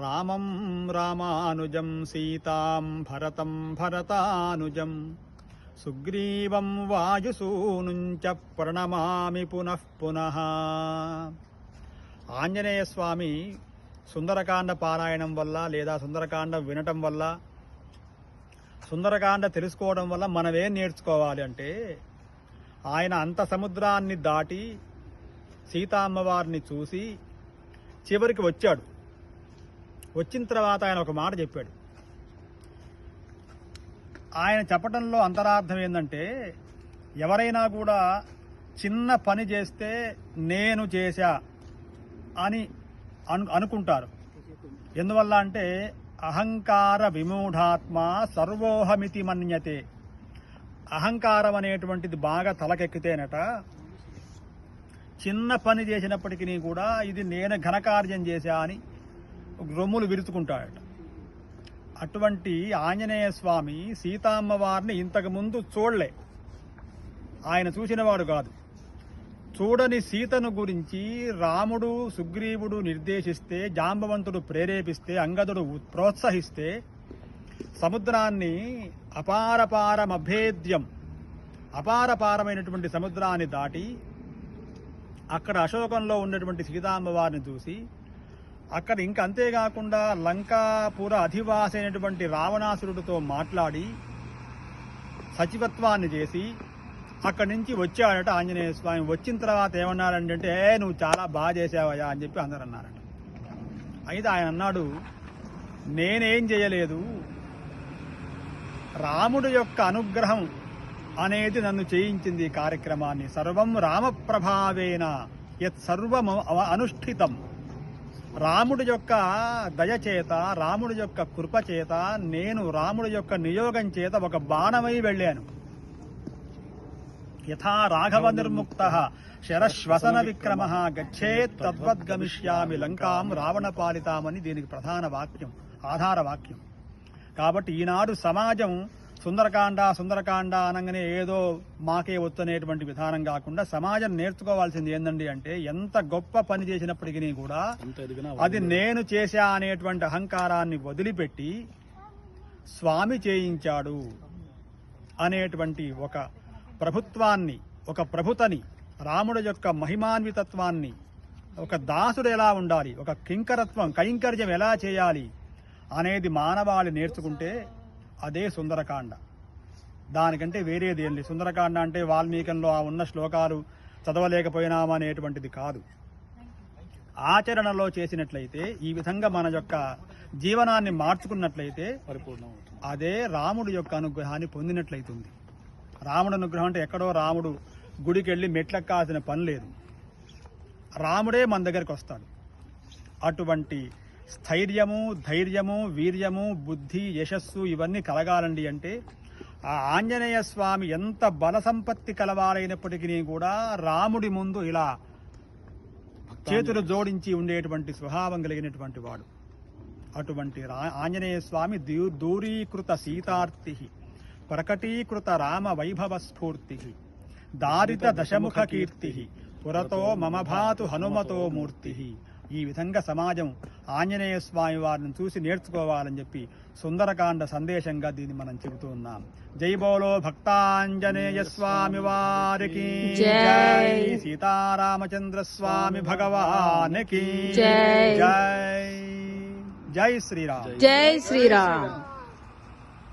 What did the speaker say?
రామం రామానుజం సీతాం భరతం భరతానుజం. సుగ్రీవం వాయుసూనుంచ ప్రణమామి పునః పునః. ఆంజనేయ స్వామి సుందరకాండ పారాయణం వల్ల లేదా సుందరకాండ వినటం వల్ల సుందరకాండ తెలుసుకోవడం వల్ల మనమేం నేర్చుకోవాలి అంటే ఆయన అంత సముద్రాన్ని దాటి సీతామ్మవారిని చూసి చివరికి వచ్చాడు. వచ్చిన తర్వాత ఆయన ఒక మాట చెప్పాడు. ఆయన చెప్పడంలో అంతరార్థం ఏంటంటే ఎవరైనా కూడా చిన్న పని చేస్తే నేను చేశా అని అను అనుకుంటారు. ఎందువల్ల అంటే అహంకార విమూఢాత్మ సర్వోహమితి మన్యతే. అహంకారం అనేటువంటిది బాగా తలకెక్కితేనట చిన్న పని చేసినప్పటికీ కూడా ఇది నేను ఘనకార్యం చేశా అని రొమ్ములు విరుచుకుంటాడట అటువంటి ఆంజనేయ స్వామి సీతామ్మవారిని ఇంతకుముందు ఇంతకు ముందు చూడలే. ఆయన చూసినవాడు కాదు. చూడని సీతను గురించి రాముడు సుగ్రీవుడు నిర్దేశిస్తే జాంబవంతుడు ప్రేరేపిస్తే అంగదుడు ప్రోత్సహిస్తే సముద్రాన్ని అపారపారమభేద్యం అపారపారమైనటువంటి సముద్రాన్ని దాటి అక్కడ అశోకంలో ఉన్నటువంటి సీతామ్మవారిని చూసి అక్కడ ఇంకా అంతేకాకుండా లంకాపుర అధివాసి అయినటువంటి రావణాసురుడితో మాట్లాడి సచివత్వాన్ని చేసి అక్కడి నుంచి వచ్చాడట ఆంజనేయ స్వామి. వచ్చిన తర్వాత ఏమన్నారంటే నువ్వు చాలా బాగా చేసావయ్యా అని చెప్పి అందరు అన్నారట. అయితే ఆయన అన్నాడు నేనేం చేయలేదు. రాముడు యొక్క అనుగ్రహం అనేది నన్ను చేయించింది ఈ కార్యక్రమాన్ని. సర్వం రామప్రభావేన యత్ సర్వం అనుష్ఠితం. రాముడి యొక్క దయ చేత రాముడి యొక్క కృప చేత నేను రాముడి యొక్క నియోగం చేత ఒక బాణమై వెళ్ళాను. యథా రాఘవ నిర్ముక్త శరశ్వసన విక్రమ గచ్చేత్ తద్వద్గమిష్యామి లంకాం రావణ పాలితామని దీనికి ప్రధాన వాక్యం ఆధార వాక్యం. కాబట్టి ఈనాడు సమాజం సుందరకాండ సుందరకాండ అనగానే ఏదో మాకే వద్దనేటువంటి విధానం కాకుండా సమాజం నేర్చుకోవాల్సింది ఏందండి అంటే ఎంత గొప్ప పని చేసినప్పటికీ కూడా అది నేను చేశా అనేటువంటి అహంకారాన్ని వదిలిపెట్టి స్వామి చేయించాడు అనేటువంటి ఒక ప్రభుత్వాన్ని ఒక ప్రభుతని రాముడి యొక్క మహిమాన్వితత్వాన్ని ఒక దాసుడు ఎలా ఉండాలి ఒక కింకరత్వం కైంకర్యం ఎలా చేయాలి అనేది మానవాళి నేర్చుకుంటే అదే సుందరకాండ. దానికంటే వేరేది ఏం సుందరకాండ అంటే వాల్మీకంలో ఆ ఉన్న శ్లోకాలు చదవలేకపోయినామా అనేటువంటిది కాదు. ఆచరణలో చేసినట్లయితే ఈ విధంగా మన యొక్క జీవనాన్ని మార్చుకున్నట్లయితే పరిపూర్ణం అదే రాముడి యొక్క అనుగ్రహాన్ని పొందినట్లయితుంది. రాముడు అనుగ్రహం అంటే ఎక్కడో రాముడు గుడికి వెళ్ళి మెట్లెక్కాల్సిన పని లేదు. రాముడే మన దగ్గరికి వస్తాడు. అటువంటి స్థైర్యము ధైర్యము వీర్యము బుద్ధి యశస్సు ఇవన్నీ కలగాలండి అంటే ఆ ఆంజనేయ స్వామి ఎంత బల సంపత్తి కలవాలైనప్పటికీ కూడా రాముడి ముందు ఇలా చేతులు జోడించి ఉండేటువంటి స్వభావం కలిగినటువంటి వాడు. అటువంటి రా- ఆంజనేయ స్వామి దూ- దూరీకృత సీతార్తి ప్రకటీకృత రామ వైభవ స్ఫూర్తి దారిత దశముఖ కీర్తి పురతో మమ భాతు హనుమతో మూర్తి. ఈ విధంగా సమాజం ఆంజనేయ స్వామి వారిని చూసి నేర్చుకోవాలని చెప్పి సుందరకాండ సందేశంగా దీన్ని మనం చెబుతూ ఉన్నాం. జై బోలో భక్తాంజనేయ స్వామి వారికి. జై. సీతారామచంద్ర స్వామి భగవానికి. జై. జై. జై శ్రీరామ్. జై శ్రీరామ్.